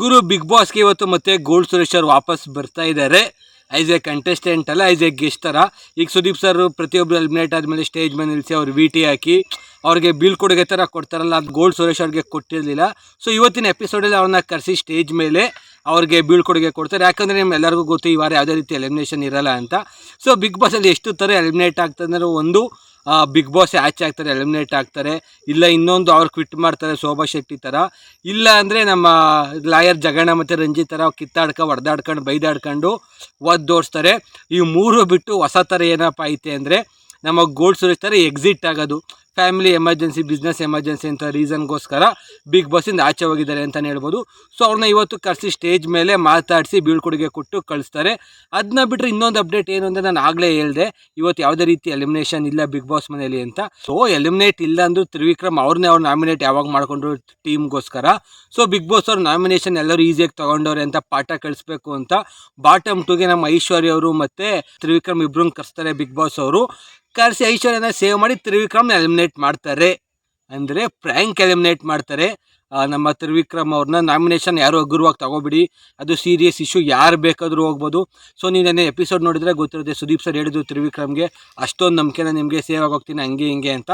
ಗುರು big ಬಾಸ್ಗೆ ಇವತ್ತು ಮತ್ತೆ gold Suresh ಅವ್ರು ವಾಪಸ್ ಬರ್ತಾ ಇದ್ದಾರೆ. ಐಸ್ ಎ ಕಂಟೆಸ್ಟೆಂಟ್ ಅಲ್ಲ ಐಸ್ ಎ ಗೆಸ್ಟ್ ಥರ ಈಗ ಸುದೀಪ್ ಸರ್ ಪ್ರತಿಯೊಬ್ಬರು ಎಲಿಮಿನೇಟ್ ಆದಮೇಲೆ ಸ್ಟೇಜ್ ಮೇಲೆ ನಿಲ್ಲಿಸಿ ಅವ್ರು ವಿ ಟಿ ಹಾಕಿ, ಅವ್ರಿಗೆ ಬೀಳ್ಕೊಡುಗೆ ಥರ ಕೊಡ್ತಾರಲ್ಲ, ಅದು ಗೋಲ್ಡ್ ಸುರೇಶ್ ಅವ್ರಿಗೆ ಕೊಟ್ಟಿರಲಿಲ್ಲ. ಸೊ ಇವತ್ತಿನ ಎಪಿಸೋಡಲ್ಲಿ ಅವ್ರನ್ನ ಕರೆಸಿ ಸ್ಟೇಜ್ ಮೇಲೆ ಅವ್ರಿಗೆ ಬೀಳ್ಕೊಡುಗೆ ಕೊಡ್ತಾರೆ. ಯಾಕಂದರೆ ನಿಮ್ಮ ಎಲ್ಲರಿಗೂ ಗೊತ್ತು, ಈ ವಾರ ಯಾವುದೇ ರೀತಿ ಎಲಿಮಿನೇಷನ್ ಇರಲ್ಲ ಅಂತ. ಸೊ ಬಿಗ್ ಬಾಸಲ್ಲಿ ಎಷ್ಟು ಥರ ಎಲಿಮಿನೇಟ್ ಆಗ್ತದೆ ಅಂದರೆ ಒಂದು ಬಿಗ್ ಬಾಸ್ ಆಚೆ ಆಗ್ತಾರೆ ಎಲಿಮಿನೇಟ್ ಆಗ್ತಾರೆ. ಇಲ್ಲ ಇನ್ನೊಂದು ಅವ್ರು ಕ್ವಿಟ್ ಮಾಡ್ತಾರೆ, ಶೋಭಾ ಶೆಟ್ಟಿ ಥರ ಇಲ್ಲ ಅಂದರೆ ನಮ್ಮ ಲಾಯರ್ ಜಗಣ ಮತ್ತು ರಂಜಿತ್ ಥರ ಕಿತ್ತಾಡ್ಕ ಹೊಡೆದಾಡ್ಕೊಂಡು ಬೈದಾಡ್ಕೊಂಡು ಒದ್ದೋಡಿಸ್ತಾರೆ ಈ ಮೂರು ಬಿಟ್ಟು ಹೊಸ ಥರ ಏನಪ್ಪ ಐತೆ ಅಂದರೆ ನಮ್ಮ ಗೋಲ್ಡ್ ಸುರೇಶ್ ಥರ ಎಕ್ಸಿಟ್ ಆಗೋದು. ಫ್ಯಾಮಿಲಿ ಎಮರ್ಜೆನ್ಸಿ ಬಿಸ್ನೆಸ್ ಎಮರ್ಜೆನ್ಸಿ ಅಂತ ರೀಸನ್ಗೋಸ್ಕರ ಬಿಗ್ ಬಾಸಿಂದ ಆಚೆ ಹೋಗಿದ್ದಾರೆ ಅಂತಲೇ ಹೇಳ್ಬೋದು. ಸೊ ಅವ್ರನ್ನ ಇವತ್ತು ಕರೆಸಿ ಸ್ಟೇಜ್ ಮೇಲೆ ಮಾತಾಡಿಸಿ ಬೀಳ್ಕೊಡುಗೆ ಕೊಟ್ಟು ಕಳಿಸ್ತಾರೆ. ಅದನ್ನ ಬಿಟ್ಟರೆ ಇನ್ನೊಂದು ಅಪ್ಡೇಟ್ ಏನು ಅಂದರೆ ನಾನು ಆಗಲೇ ಹೇಳಿದೆ. ಇವತ್ತು ಯಾವುದೇ ರೀತಿ ಎಲಿಮಿನೇಷನ್ ಇಲ್ಲ ಬಿಗ್ ಬಾಸ್ ಮನೆಯಲ್ಲಿ ಅಂತ. ಸೊ ಎಲಿಮಿನೇಟ್ ಇಲ್ಲ ಅಂದರೂ ತ್ರಿವಿಕ್ರಮ್ ಅವ್ರನ್ನೇ ಅವ್ರು ನಾಮಿನೇಟ್ ಯಾವಾಗ ಮಾಡಿಕೊಂಡ್ರು ಟೀಮ್ಗೋಸ್ಕರ ಸೊ ಬಿಗ್ ಬಾಸ್ ಅವ್ರ ನಾಮಿನೇಷನ್ ಎಲ್ಲರೂ ಈಸಿಯಾಗಿ ತೊಗೊಂಡವ್ರೆ ಅಂತ ಪಾಠ ಕಳಿಸ್ಬೇಕು ಅಂತ. ಬಾಟಮ್ ಟುಗೆ ನಮ್ಮ ಐಶ್ವರ್ಯ ಅವರು ಮತ್ತು ತ್ರಿವಿಕ್ರಮ್ ಇಬ್ಬರು ಕರೆಸ್ತಾರೆ ಬಿಗ್ ಬಾಸ್ ಅವರು. ಕರೆಸಿ ಐಶ್ವರ್ಯನ ಸೇವ್ ಮಾಡಿ ತ್ರಿವಿಕ್ರಮ್ನ ಎಲಿಮಿನೇಟ್ ಮಾಡ್ತಾರೆ. ಅಂದರೆ ಪ್ರ್ಯಾಂಕ್ ಎಲಿಮಿನೇಟ್ ಮಾಡ್ತಾರೆ. ನಮ್ಮ ತ್ರಿವಿಕ್ರಮ್ ಅವ್ರನ್ನ ನಾಮಿನೇಷನ್ ಯಾರು ಅಗುರುವಾಗಿ ತಗೋಬಿಡಿ. ಅದು ಸೀರಿಯಸ್ ಇಶ್ಯೂ ಯಾರು ಬೇಕಾದರೂ ಹೋಗ್ಬೋದು. ಸೊ ನೀವು ನೆನ್ನೆ ಎಪಿಸೋಡ್ ನೋಡಿದರೆ ಗೊತ್ತಿರುತ್ತೆ ಸುದೀಪ್ ಸರ್ ಹೇಳಿದ್ರು ತ್ರಿವಿಕ್ರಮ್ಗೆ ಅಷ್ಟೊಂದು ನಂಬಿಕೆನ ನಿಮಗೆ ಸೇವ್ ಆಗೋಗ್ತೀನಿ, ಹಂಗೆ ಹಿಂಗೆ ಅಂತ.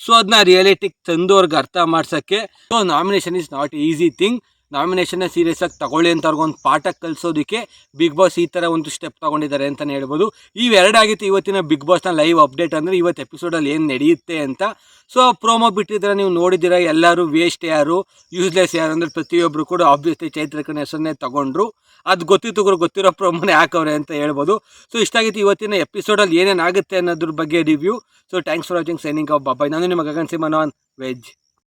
ಸೊ ಅದನ್ನ ರಿಯಾಲಿಟಿಗೆ ತಂದು ಅವ್ರಿಗೆ ಅರ್ಥ ಮಾಡ್ಸೋಕ್ಕೆ so nomination is not easy thing ನಾಮಿನೇಷನ್ನ serious ಆಗಿ ತಗೊಳ್ಳಿ ಅಂತ ಅವ್ರಿಗೊಂದು ಪಾಠ ಕಲಿಸೋದಕ್ಕೆ ಬಿಗ್ ಬಾಸ್ ಈ ಥರ ಒಂದು ಸ್ಟೆಪ್ ತಗೊಂಡಿದ್ದಾರೆ ಅಂತಲೇ ಹೇಳ್ಬೋದು. ಇವೆರಡಾಗಿತ್ತು ಇವತ್ತಿನ ಬಿಗ್ ಬಾಸ್ನ ಲೈವ್ ಅಪ್ಡೇಟ್ ಅಂದರೆ ಇವತ್ತು ಎಪಿಸೋಡಲ್ಲಿ ಏನು ನಡೆಯುತ್ತೆ ಅಂತ. ಸೊ ಪ್ರೋಮೋ ಬಿಟ್ಟಿದ್ರೆ ನೀವು ನೋಡಿದ್ದೀರಾ, ಎಲ್ಲರೂ ವೇಸ್ಟ್ ಯಾರು ಯೂಸ್ಲೆಸ್ ಯಾರು ಅಂದರೆ ಪ್ರತಿಯೊಬ್ಬರು ಕೂಡ ಆಬ್ವಿಯಸ್ಲಿ ಚೈತ್ರಕನ ಹೆಸರನ್ನೇ ತಗೊಂಡ್ರು. ಅದು ಗೊತ್ತಿತ್ತು ಗೊತ್ತಿರೋ ಪ್ರೋಮೋನೇ ಹಾಕವ್ರೆ ಅಂತ ಹೇಳ್ಬೋದು. ಸೊ ಇಷ್ಟಾಗಿತ್ತು ಇವತ್ತಿನ ಎಪಿಸೋಡಲ್ಲಿ ಏನೇನಾಗುತ್ತೆ ಅನ್ನೋದ್ರ ಬಗ್ಗೆ review so thanks for watching signing off bye-bye ನಾನು ನಿಮ್ಮ ಗಗನ್ ಸಿಮನೋನ್ ವೆಜ್.